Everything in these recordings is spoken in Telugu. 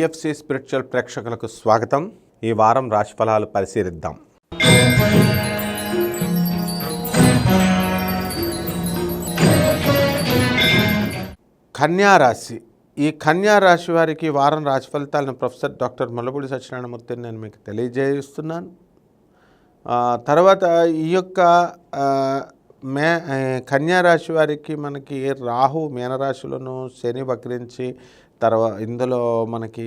యూనివర్సిటీ స్పిరిచువల్ ప్రేక్షకులకు స్వాగతం. ఈ వారం రాశిఫలాలు పరిశీలిద్దాం. కన్యారాశి. ఈ కన్యా రాశి వారికి వారం రాశి ఫలితాలను ప్రొఫెసర్ డాక్టర్ ముల్లపూడి సత్యనారాయణమూర్తిని నేను మీకు తెలియజేస్తున్నాను. తర్వాత ఈ యొక్క మే కన్యారాశి కన్యా రాశి వారికి మనకి రాహు మీనరాశిలోను శని వక్రించి తర్వాత ఇందులో మనకి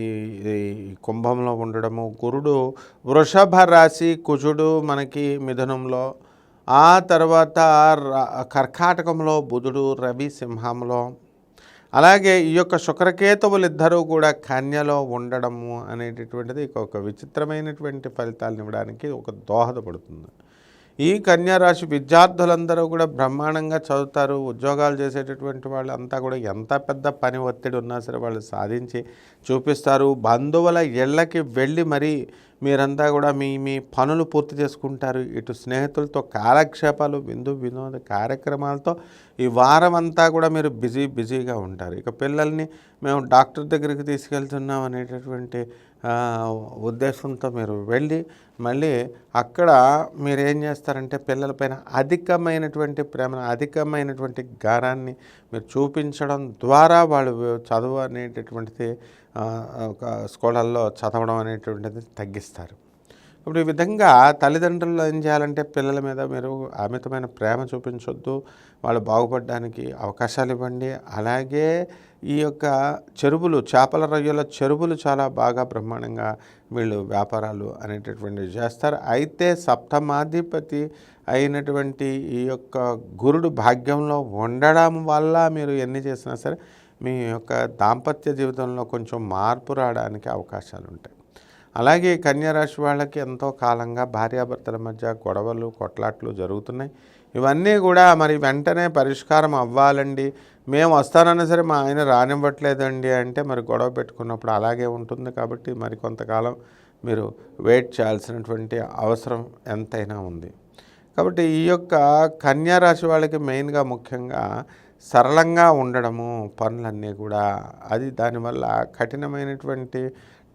ఈ కుంభంలో ఉండడము గురుడు వృషభ రాశి కుజుడు మనకి మిథునంలో ఆ తర్వాత కర్కాటకంలో బుధుడు రవి సింహంలో అలాగే ఈ యొక్క శుక్రకేతువులు ఇద్దరూ కూడా కన్యలో ఉండడము అనేటటువంటిది ఒక విచిత్రమైనటువంటి ఫలితాలను ఇవ్వడానికి ఒక దోహదపడుతుంది. ఈ కన్యారాశి విద్యార్థులందరూ కూడా బ్రహ్మాండంగా చదువుతారు ఉద్యోగాలు చేసేటటువంటి వాళ్ళు అంతా కూడా ఎంత పెద్ద పని ఒత్తిడి ఉన్నా సరే వాళ్ళు సాధించి చూపిస్తారు. బంధువుల ఇళ్ళకి వెళ్ళి మరీ మీరంతా కూడా మీ మీ పనులు పూర్తి చేసుకుంటారు. ఇటు స్నేహితులతో కాలక్షేపాలు విందు వినోద కార్యక్రమాలతో ఈ వారం అంతా కూడా మీరు బిజీ బిజీగా ఉంటారు. ఇక పిల్లల్ని మేము డాక్టర్ దగ్గరికి తీసుకెళ్తున్నాం అనేటటువంటి ఉద్దేశంతో మీరు వెళ్ళి మళ్ళీ అక్కడ మీరు ఏం చేస్తారంటే పిల్లలపైన అధికమైనటువంటి ప్రేమను అధికమైనటువంటి గారాన్ని మీరు చూపించడం ద్వారా వాళ్ళు చదువు అనేటటువంటిది ఒక స్కూళ్ళల్లో చదవడం అనేటువంటిది తగ్గిస్తారు. ఇప్పుడు ఈ విధంగా తల్లిదండ్రులు ఏం చేయాలంటే పిల్లల మీద మీరు అమితమైన ప్రేమ చూపించొద్దు వాళ్ళు బాగుపడడానికి అవకాశాలు ఇవ్వండి. అలాగే ఈ యొక్క చెరువులు చేపల రొయ్యల చెరువులు చాలా బాగా బ్రహ్మాండంగా వీళ్ళు వ్యాపారాలు అనేటటువంటివి చేస్తారు. అయితే సప్తమాధిపతి అయినటువంటి ఈ యొక్క గురుడు భాగ్యంలో ఉండడం వల్ల మీరు ఎన్ని చేసినా సరే మీ యొక్క దాంపత్య జీవితంలో కొంచెం మార్పు రావడానికి అవకాశాలు ఉంటాయి అలాగే కన్యారాశి వాళ్ళకి ఎంతో కాలంగా భార్యాభర్తల మధ్య గొడవలు కొట్లాట్లు జరుగుతున్నాయి. ఇవన్నీ కూడా మరి వెంటనే పరిష్కారం అవ్వాలండి. మేము వస్తానన్నా సరే మా ఆయన రానివ్వట్లేదండి అంటే మరి గొడవ పెట్టుకున్నప్పుడు అలాగే ఉంటుంది కాబట్టి మరి కొంతకాలం మీరు వెయిట్ చేయాల్సినటువంటి అవసరం ఎంతైనా ఉంది. కాబట్టి ఈ యొక్క కన్యారాశి వాళ్ళకి మెయిన్గా ముఖ్యంగా సరళంగా ఉండడము పనులన్నీ కూడా అది దానివల్ల కఠినమైనటువంటి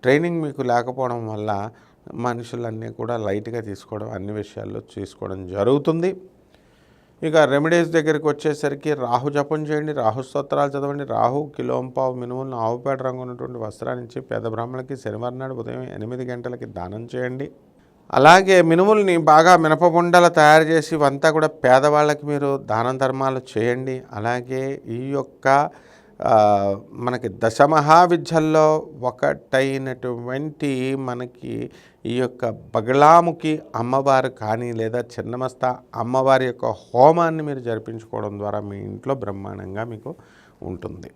ట్రైనింగ్ మీకు లేకపోవడం వల్ల మనుషులన్నీ కూడా లైట్గా తీసుకోవడం అన్ని విషయాల్లో తీసుకోవడం జరుగుతుంది. ఇక రెమెడీస్ దగ్గరికి వచ్చేసరికి రాహు జపం చేయండి రాహు స్తోత్రాలు చదవండి రాహు కిలోంపావు మినుములను ఆవుపేట రంగు ఉన్నటువంటి వస్త్రాన్ని ఇచ్చి పేద బ్రాహ్మణులకి శనివారం నాడు ఉదయం ఎనిమిది గంటలకి దానం చేయండి. అలాగే మినుముల్ని బాగా మినపగుండలు తయారు చేసి ఇవంతా కూడా పేదవాళ్ళకి మీరు దాన ధర్మాలు చేయండి. అలాగే ఈ యొక్క మనకి దశమహావిద్యల్లో ఒకటైనటువంటి మనకి ఈ యొక్క బగలాముఖి అమ్మవారు కానీ లేదా చిన్నమస్త అమ్మవారి యొక్క హోమాన్ని మీరు జరిపించుకోవడం ద్వారా మీ ఇంట్లో బ్రహ్మాండంగా మీకు ఉంటుంది.